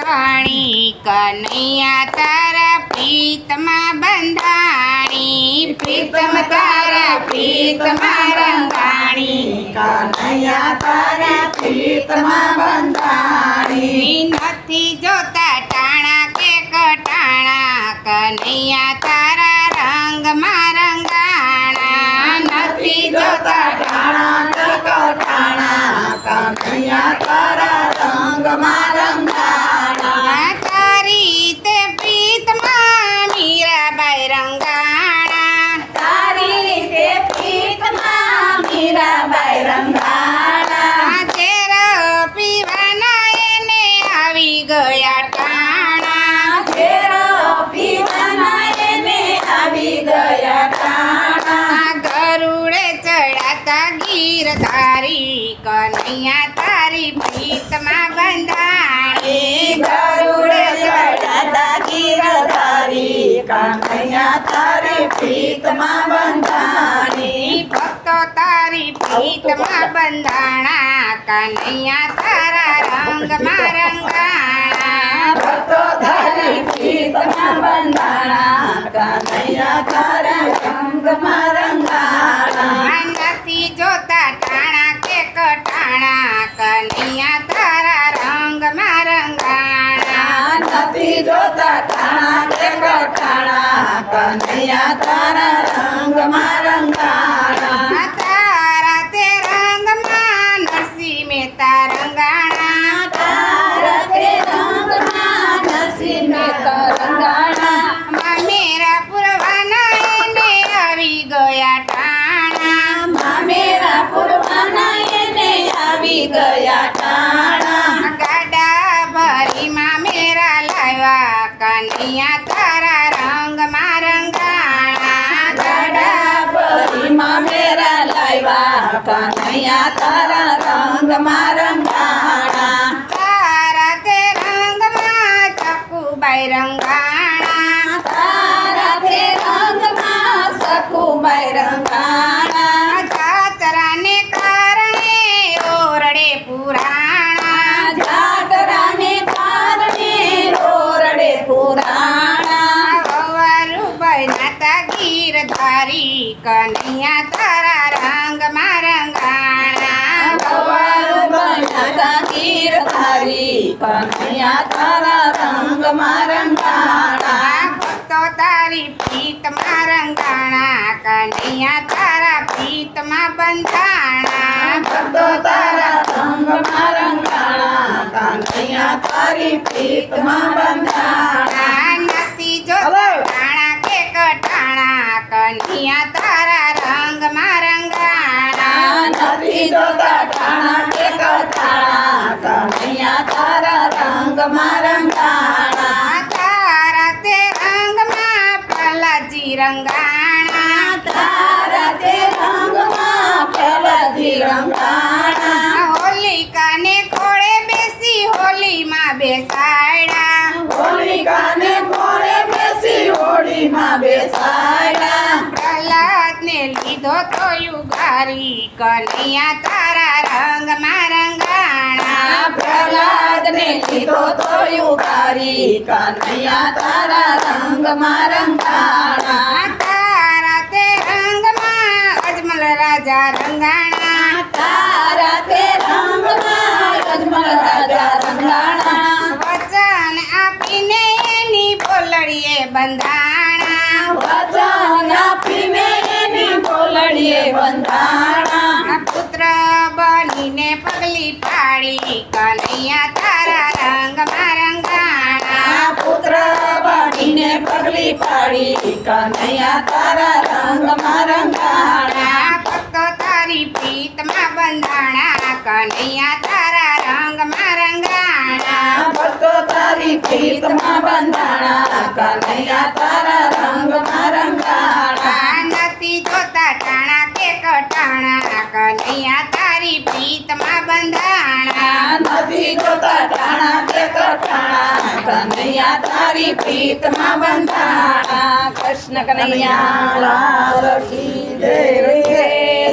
રંગાણી કનૈયા તારા પ્રીતમાં બંધાણી પ્રીતમ તારા પ્રીતમાં રંગાણી. કનૈયા તારા પ્રીતમાં બંધાણી. નથી જોતા ટાણા કે કટાણા કનૈયા તારા રંગમાં રંગાણા. નથી જોતા ટાણા કટાણા કનૈયા તારા કનૈયા તારી પ્રીતમાં બંધાણી ગરુડે ચડાતા ગીરધારી કનૈયા તારી પ્રીતમાં બંધાણી. ભક્તો તારી પ્રીતમાં બંધાણા કનૈયા તારા રંગમાં રંગાણા. ભક્તો તારી પ્રીતમાં બંધાણા કનૈયા તારા રંગમાં રંગાણા નથી જોતા ટાણા કે કટાણા કનૈયા તારા રંગમાં રંગાણા નથી જોતા ટાણા કે કટાણા કનૈયા તારા રંગમાં રંગાણા. તારા તે રંગમાં નરસિંહ મહેતા રંગાણા. તારા તે રંગમાં નરસિંહ મહેતા રંગાણા. મેરા પુરવાના એને આવી ગયા ટાણા. મામેરા પુરવાના એને આવી ગયા ટાણા. મેરા કનિયા તારા રંગમાં રંગાણા ગાડા ભરીમાં મેરા લાવ્યા કનૈયા તારા રંગમાં રંગાણા. તારા તે રંગમાં ચકુબાઈ રંગાણા તારા રંગમાં રંગાણા ભક્તો તારી પ્રીતમાં રંગાણા કનૈયા તારા પ્રીતમાં બંધાણા. ભક્તો તારા રંગમાં રંગાણા કનૈયા તારી પ્રીતમાં બંધાણા. નથી જોતા ટાણા કે કટાણા કનૈયા તારા રંગમાં રંગાણા. નથી જોતા કટાણા રંગમાં રંગાણા તારા તે રંગમાં પ્રહલાદજી રંગાણા તારા તે રંગમાં પેલાથી રંગાણા હોલિકાને ખોળે બેસી હોલીમાં બેસાડ્યા હોલિકાને કોણે બેસી હોળીમાં બેસાડ્યા પ્રહલાદને લીધો તો યુગારી કનૈયા તારા રંગમાં રંગાણા પ્રહલાદને લીધો તો યુગારી કનૈયા તારા રંગમાં રંગાણા તારા તે રંગમાં અજમલ રાજા રંગાણા તારા તે રંગમાં અજમલ રાજા રંગાણા વચન આપીને એની બોલડીએ બંધાણા વચન આપીને એની બોલડીએ બંધાણા આ પુત્ર બનીને પગલી પાડી કનૈયા તારા રંગમાં રંગાણા આ પુત્ર બનીને પગલી પાડી કનૈયા તારા રંગમાં રંગાણા આ ભક્તો તારી પ્રીતમાં બંધાણા કનૈયા તારા રંગમાં રંગાણા ભક્તો તારી પ્રીતમાં બંધાણા કનૈયા તારા રંગમાં રંગાણા આ નથી જોતા ટાણા કે કટાણા કનૈયા તારી પ્રીતમાં બંધાણા. નથી જોતા ટાણા કે કટાણા. કનૈયા તારી પ્રીતમાં બંધાણા. કૃષ્ણ કનૈયા, લાલ કી જય